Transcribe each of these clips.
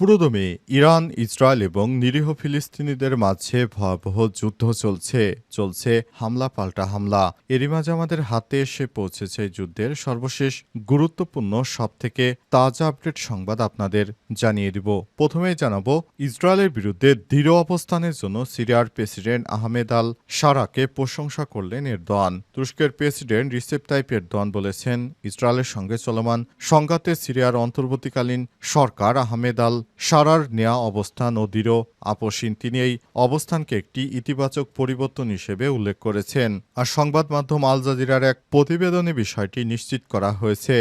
পুরোদমে Iran, Israel এবং নিরীহ ফিলিস্তিনিদের মাঝে ভয়াবহ যুদ্ধ চলছে চলছে হামলা পাল্টা হামলা। এরই মাঝে আমাদের হাতে এসে পৌঁছেছে যুদ্ধের সর্বশেষ গুরুত্বপূর্ণ সবথেকে তাজা আপডেট সংবাদ আপনাদের জানিয়ে দিব। প্রথমেই জানাব, ইসরায়েলের বিরুদ্ধে দৃঢ় অবস্থানের জন্য সিরিয়ার প্রেসিডেন্ট আহমেদ আল সারাকে প্রশংসা করলেন এরদোয়ান। তুরস্কের প্রেসিডেন্ট রিসেপ তাইপ এরদোয়ান বলেছেন, ইসরায়েলের সঙ্গে চলমান সংঘাতে সিরিয়ার অন্তর্বর্তীকালীন সরকার আহমেদ আল সারার নেয়া অবস্থান ও দৃঢ় আপোষহীন তিনি এই অবস্থানকে একটি ইতিবাচক পরিবর্তন হিসেবে উল্লেখ করেছেন। আর সংবাদ মাধ্যম আল জাজিরার এক প্রতিবেদনে বিষয়টি নিশ্চিত করা হয়েছে।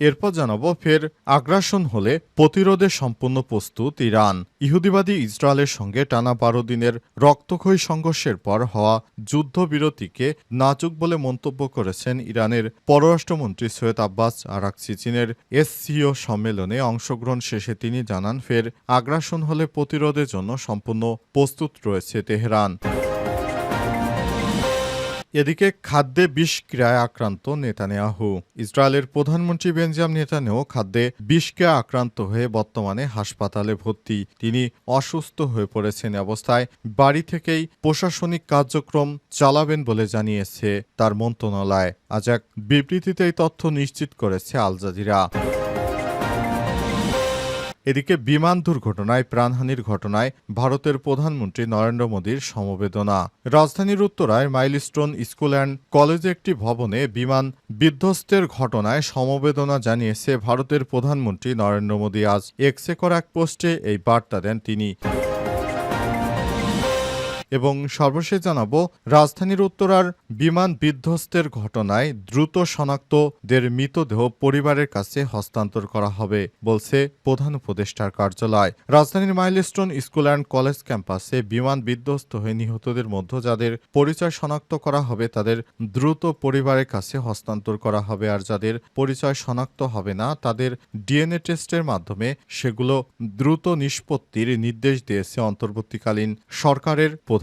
এরপর জানাব, ফের আগ্রাসন হলে প্রতিরোধে সম্পূর্ণ প্রস্তুত ইরান। ইহুদিবাদী ইসরায়েলের সঙ্গে টানা বারো দিনের রক্তক্ষয়ী সংঘর্ষের পর হওয়া যুদ্ধবিরতিকে নাজুক বলে মন্তব্য করেছেন ইরানের পররাষ্ট্রমন্ত্রী সৈয়দ আব্বাস আরাকসি চীনের এসসিও সম্মেলনে অংশগ্রহণ শেষে তিনি জানান, ফের আগ্রাসন হলে প্রতিরোধের জন্য সম্পূর্ণ প্রস্তুত রয়েছে তেহরান। এদিকে খাদ্যে বিষক্রিয়ায় আক্রান্ত নেতানিয়াহু। ইসরায়েলের প্রধানমন্ত্রী বেঞ্জাম নেতানিয়াহু খাদ্যে বিষক্রিয়া আক্রান্ত হয়ে বর্তমানে হাসপাতালে ভর্তি। তিনি অসুস্থ হয়ে পড়েছেন অবস্থায়। বাড়ি থেকেই প্রশাসনিক কার্যক্রম চালাবেন বলে জানিয়েছে তার মন্ত্রণালয়। আজ এক বিবৃতিতে এই তথ্য নিশ্চিত করেছে আল জাজিরা। এদিকে বিমান দুর্ঘটনায় প্রাণহানির ঘটনায় ভারতের প্রধানমন্ত্রী নরেন্দ্র মোদীর সমবেদনা। রাজধানীর উত্তরায় মাইলস্টোন স্কুল অ্যান্ড কলেজে একটি ভবনে বিমান বিধ্বস্তের ঘটনায় সমবেদনা জানিয়েছে ভারতের প্রধানমন্ত্রী নরেন্দ্র মোদী। আজ এক্সে করা এক পোস্টে এই বার্তা দেন তিনি। এবং সর্বশেষ জানাব, রাজধানীর উত্তরার বিমান বিধ্বস্তের ঘটনায় দ্রুত শনাক্তদের মৃতদেহ পরিবারের কাছে হস্তান্তর করা হবে, বলছে প্রধান উপদেষ্টার কার্যালয়। রাজধানীর মাইলস্টোন স্কুল অ্যান্ড কলেজ ক্যাম্পাসে বিমান বিধ্বস্ত হয়ে নিহতদের মধ্যে যাদের পরিচয় শনাক্ত করা হবে, তাদের দ্রুত পরিবারের কাছে হস্তান্তর করা হবে, আর যাদের পরিচয় শনাক্ত হবে না, তাদের ডিএনএ টেস্টের মাধ্যমে সেগুলো দ্রুত নিষ্পত্তির নির্দেশ দিয়েছে অন্তর্বর্তীকালীন সরকারের প্রধান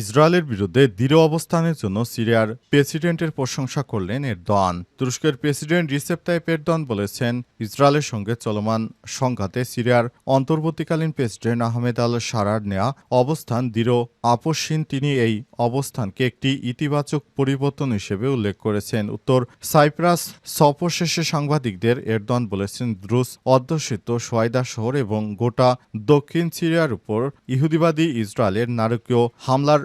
ইসরায়েলের বিরুদ্ধে দৃঢ় অবস্থানের জন্য সিরিয়ার প্রেসিডেন্টের প্রশংসা করলেন এরদোয়ান। তুরস্কের প্রেসিডেন্ট রিসেপ তাইপ এরদোয়ান বলেছেন, ইসরায়েলের সঙ্গে চলমান সংঘাতে সিরিয়ার অন্তর্বর্তীকালীন প্রেসিডেন্ট আহমেদ আল সারার নেয়া অবস্থান দৃঢ় আপসহীন তিনি এই অবস্থানকে একটি ইতিবাচক পরিবর্তন হিসেবে উল্লেখ করেছেন। উত্তর সাইপ্রাস সফর শেষে সাংবাদিকদের এরদোয়ান বলেছেন দ্রুস অধ্যুষিত সোয়াইদা শহর এবং গোটা দক্ষিণ সিরিয়ার উপর ইহুদিবাদী ইসরায়েলের নারকীয় হামলার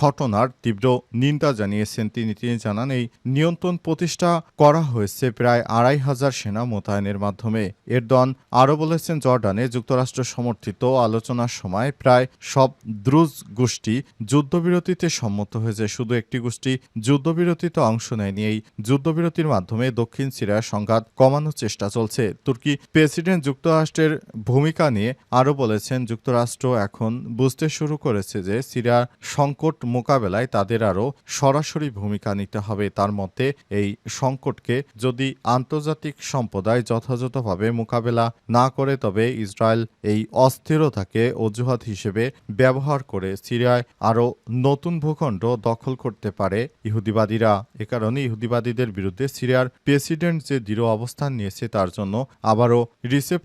ঘটনার তীব্র নিন্দা জানিয়েছেন তিনি। তিনি জানান, এই নিয়ন্ত্রণ প্রতিষ্ঠা করা হয়েছে প্রায় আড়াই হাজার সেনা মোতায়েনের মাধ্যমে। এরদন আরও বলেছেন, জর্ডানে যুক্তরাষ্ট্র সমর্থিত আলোচনার সময় প্রায় সব দ্রুজ গোষ্ঠী যুদ্ধবিরতিতে সম্মত হয়েছে। শুধু একটি গোষ্ঠী যুদ্ধবিরতিতে অংশ নেয়নি, এই যুদ্ধবিরতির মাধ্যমে দক্ষিণ সিরিয়ার সংঘাত কমানোর চেষ্টা চলছে। তুর্কি প্রেসিডেন্ট যুক্তরাষ্ট্রের ভূমিকা নিয়ে আরও বলেছেন, যুক্তরাষ্ট্র এখন বুঝতে শুরু করেছে যে সিরিয়ার সংকট মোকাবেলায় তাদের আরও সরাসরি ভূমিকা নিতে হবে। তার মতে এই সংকটকে যদি আন্তর্জাতিক সম্প্রদায় যথাযথভাবে মোকাবেলা না করে, তবে ইসরায়েল এই অস্থিরতাকে অজুহাত হিসেবে ব্যবহার করে সিরিয়ায় আরও নতুন ভূখণ্ড দখল করতে পারে ইহুদিবাদীরা। এ কারণে ইহুদিবাদীদের বিরুদ্ধে সিরিয়ার প্রেসিডেন্ট যে দৃঢ় অবস্থান নিয়েছে, তার জন্য আবারও রিসেপ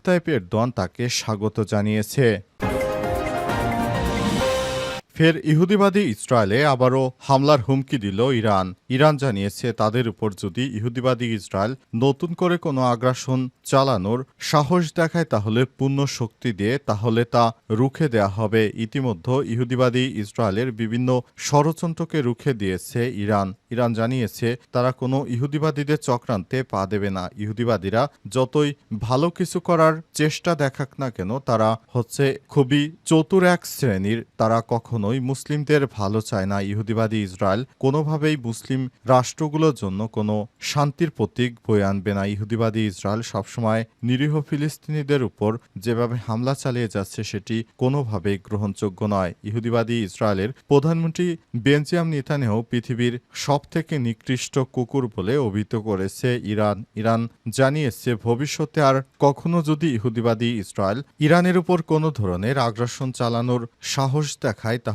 দন তাকে স্বাগত জানিয়েছে। ফের ইহুদিবাদী ইসরায়েলে আবারও হামলার হুমকি দিল ইরান। ইরান জানিয়েছে তাদের উপর যদি ইহুদিবাদী ইসরায়েল নতুন করে কোনো আগ্রাসন চালানোর সাহস দেখায় তাহলে পূর্ণ শক্তি দিয়ে, তাহলে তা রুখে দেয়া হবে। ইতিমধ্যে ইহুদিবাদী ইসরায়েলের বিভিন্ন ষড়যন্ত্রকে রুখে দিয়েছে ইরান। ইরান জানিয়েছে, তারা কোনো ইহুদিবাদীদের চক্রান্তে পা দেবে না। ইহুদিবাদীরা যতই ভালো কিছু করার চেষ্টা দেখাক না কেন, তারা হচ্ছে খুবই চতুর এক শ্রেণির। তারা কখনো কখনোই মুসলিমদের ভালো চায় না ইহুদিবাদী ইসরায়েল। কোনোভাবেই মুসলিম রাষ্ট্রগুলোর জন্য কোনো শান্তির প্রতীক বয়ে আনবে না। ইহুদিবাদী ইসরায়েল সবসময় নিরীহ ফিলিস্তিনিদের উপর যেভাবে হামলা চালিয়ে যাচ্ছে সেটি কোনোভাবেই গ্রহণযোগ্য নয়। ইহুদিবাদী ইসরায়েলের প্রধানমন্ত্রী বেঞ্জিয়াম নেতানেও পৃথিবীর সবথেকে নিকৃষ্ট কুকুর বলে অভিহিত করেছে ইরান। ইরান জানিয়েছে, ভবিষ্যতে আর কখনো যদি ইহুদিবাদী ইসরায়েল ইরানের উপর কোনো ধরনের আগ্রাসন চালানোর সাহস দেখায়, তাহলে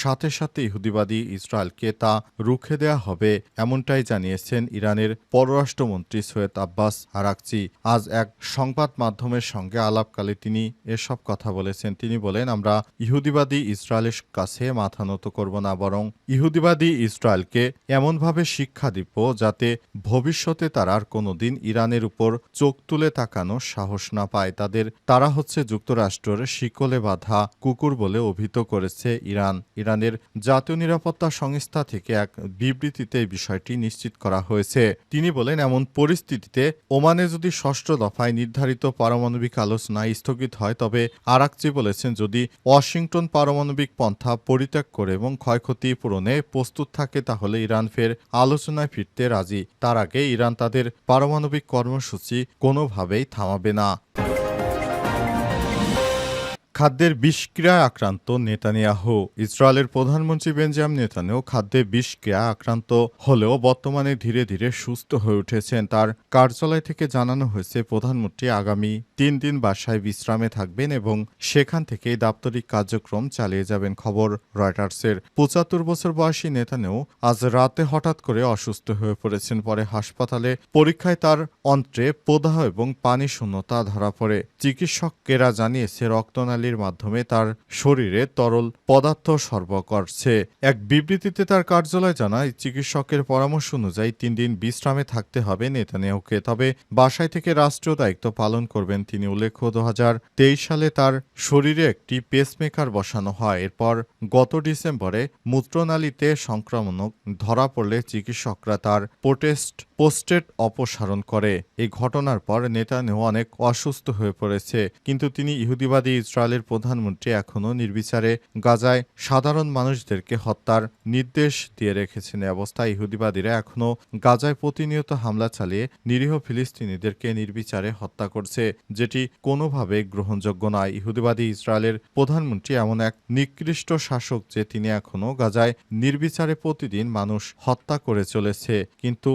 সাথে সাথে ইহুদিবাদী ইসরায়েলকে তা রুখে দেয়া হবে, এমনটাই জানিয়েছেন ইরানের পররাষ্ট্রমন্ত্রী সৈয়দ আব্বাস আরাকচি। আজ এক সংবাদ মাধ্যমের সঙ্গে আলাপকালে তিনি এসব কথা বলেছেন। তিনি বলেন, আমরা ইহুদিবাদী ইসরায়েলের কাছে মাথা নত করব না, বরং ইহুদিবাদী ইসরায়েলকে এমনভাবে শিক্ষা দিব যাতে ভবিষ্যতে তারা আর কোনোদিন ইরানের উপর চোখ তুলে তাকানোর সাহস না পায়। তাদের, তারা হচ্ছে যুক্তরাষ্ট্রের শিকলে বাঁধা কুকুর বলে অভিহিত করেছে ইরান। ইরানের জাতীয় নিরাপত্তা সংস্থা থেকে এক বিবৃতিতে বিষয়টি নিশ্চিত করা হয়েছে। তিনি বলেন, এমন পরিস্থিতিতে ওমানে যদি ষষ্ঠ দফায় নির্ধারিত পারমাণবিক আলোচনা স্থগিত হয়, তবে আরাকচি বলেছেন, যদি ওয়াশিংটন পারমাণবিক পন্থা পরিত্যাগ করে এবং ক্ষয়ক্ষতি পূরণে প্রস্তুত থাকে, তাহলে ইরান ফের আলোচনায় ফিরতে রাজি। তার আগে ইরান তাদের পারমাণবিক কর্মসূচি কোনোভাবেই থামাবে না। খাদ্যের বিষক্রিয়ায় আক্রান্ত নেতানিয়াহু। ইসরায়েলের প্রধানমন্ত্রী বেঞ্জাম নেতানিয়াহু খাদ্যে বিষক্রিয়া আক্রান্ত হলেও বর্তমানে ধীরে ধীরে সুস্থ হয়ে উঠেছেন। তার কার্যালয় থেকে জানানো হয়েছে, প্রধানমন্ত্রী আগামী তিন দিন বাসায় বিশ্রামে থাকবেন এবং সেখান থেকে দাপ্তরিক কার্যক্রম চালিয়ে যাবেন খবর রয়টার্সের। পঁচাত্তর বছর বয়সী নেতানিয়াহু আজ রাতে হঠাৎ করে অসুস্থ হয়ে পড়েছেন। পরে হাসপাতালে পরীক্ষায় তার অন্ত্রে প্রদাহ এবং পানি শূন্যতা ধরা পড়ে। চিকিৎসকেরা জানিয়েছে রক্তনালীর মাধ্যমে তার শরীরে তরল পদার্থ সরবরাহ করছে। এক বিবৃতিতে তার কার্যালয় জানায়, চিকিৎসকের পরামর্শ অনুযায়ী তিন দিন বিশ্রামে থাকতে হবে নেতানিয়াহুকে, তবে বাসায় থেকে রাষ্ট্রীয় দায়িত্ব পালন করবেন তিনি উল্লেখ্য, দু হাজার তেইশ সালে তার শরীরে একটি পেসমেকার বসানো হয়। এরপর গত ডিসেম্বরে মূত্রনালীতে সংক্রমণ ধরা পড়লে চিকিৎসকরা তার পোটেস্ট পোস্টেড অপসারণ করে। এই ঘটনার পর নেতানিয়াহু অনেক অসুস্থ হয়ে পড়েছে। কিন্তু তিনি ইহুদিবাদী ইসরায়েলের প্রধানমন্ত্রী এখনও নির্বিচারে। গাজায় সাধারণ মানুষদেরকে হত্যার নির্দেশ দিয়ে রেখেছেন অবস্থায় ইহুদিবাদীরা এখনও গাজায় প্রতিনিয়ত হামলা চালিয়ে নিরীহ ফিলিস্তিনিদেরকে নির্বিচারে হত্যা করছে, যেটি কোনোভাবে গ্রহণযোগ্য নয়। ইহুদিবাদী ইসরায়েলের প্রধানমন্ত্রী এমন এক নিকৃষ্ট শাসক যে তিনি এখনও গাজায় নির্বিচারে প্রতিদিন মানুষ হত্যা করে চলেছে। কিন্তু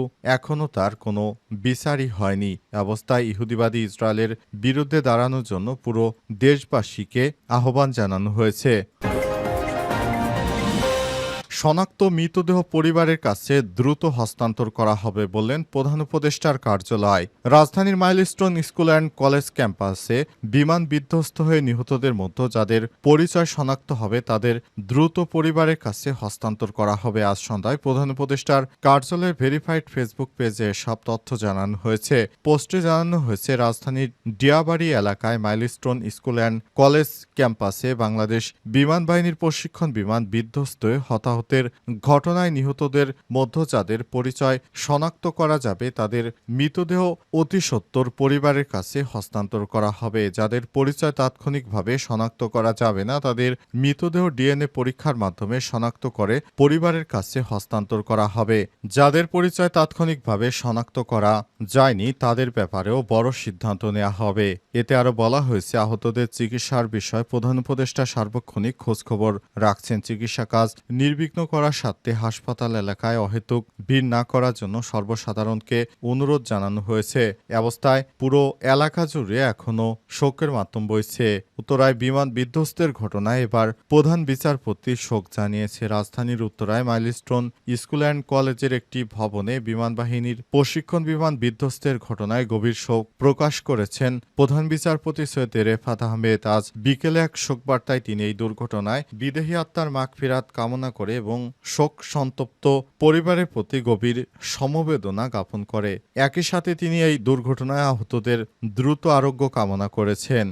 এখনও তার কোনো বিচারই হয়নি। অবস্থায় ইহুদিবাদী ইসরায়েলের বিরুদ্ধে দাঁড়ানোর জন্য পুরো দেশবাসীকে আহ্বান জানানো হয়েছে। শনাক্ত মৃতদেহ পরিবারের কাছে দ্রুত হস্তান্তর করা হবে বললেন প্রধান উপদেষ্টার কার্যালয়। রাজধানীর মাইলস্টোন স্কুল অ্যান্ড কলেজ ক্যাম্পাসে বিমান বিধ্বস্ত হয়ে নিহতদের মধ্যে যাদের পরিচয় শনাক্ত হবে তাদের দ্রুত পরিবারের কাছে হস্তান্তর করা হবে আজ সন্ধ্যায়। প্রধান উপদেষ্টার কার্যালয়ের ভেরিফাইড ফেসবুক পেজে সব তথ্য জানানো হয়েছে। পোস্টে জানানো হয়েছে, রাজধানীর ডিয়াবাড়ি এলাকায় মাইলস্টোন স্কুল অ্যান্ড কলেজ ক্যাম্পাসে বাংলাদেশ বিমান বাহিনীর প্রশিক্ষণ বিমান বিধ্বস্ত হয়ে হতাহতের ঘটনায় নিহতদের মধ্য যাদের পরিচয় শনাক্ত করা যাবে তাদের মৃতদেহ অতি সত্তর পরিবারের কাছে হস্তান্তর করা হবে। যাদের পরিচয় তাৎক্ষণিকভাবে শনাক্ত করা যাবে না, তাদের মৃতদেহ ডিএনএ পরীক্ষার মাধ্যমে শনাক্ত করে পরিবারের কাছে হস্তান্তর করা হবে। যাদের পরিচয় তাৎক্ষণিকভাবে শনাক্ত করা যায়নি, তাদের ব্যাপারেও বড় সিদ্ধান্ত নেওয়া হবে। এতে আরও বলা হয়েছে, আহতদের চিকিৎসার বিষয়ে প্রধান উপদেষ্টা সার্বক্ষণিক খোঁজখবর রাখছেন। চিকিৎসা কাজ নির্বিঘ্ন করার স্বার্থে হাসপাতাল এলাকায় অহেতুক ভিড় না করার জন্য সর্বসাধারণকে অনুরোধ জানানো হয়েছে। অবস্থায় পুরো এলাকা জুড়ে এখনও শোকের মাধ্যম বইছে। উত্তরায় বিমান বিধ্বস্তের ঘটনায় এবার প্রধান বিচারপতি শোক জানিয়েছে। রাজধানীর উত্তরায় মাইলস্টোন স্কুল অ্যান্ড কলেজের একটি ভবনে বিমান বাহিনীর প্রশিক্ষণ বিমান বিধ্বস্তের ঘটনায় গভীর শোক প্রকাশ করেছেন প্রধান বিচারপতি সৈয়দ রেফাত আহমেদ। আজ বিকেলে এক শোকবার্তায় তিনি এই দুর্ঘটনায় বিদেহী আত্মার মাগফিরাত কামনা করে এবং শোক সন্তপ্ত পরিবারের প্রতি গভীর সমবেদনা জ্ঞাপন করে। একই সাথে তিনি এই দুর্ঘটনায় আহতদের দ্রুত আরোগ্য কামনা করেছেন।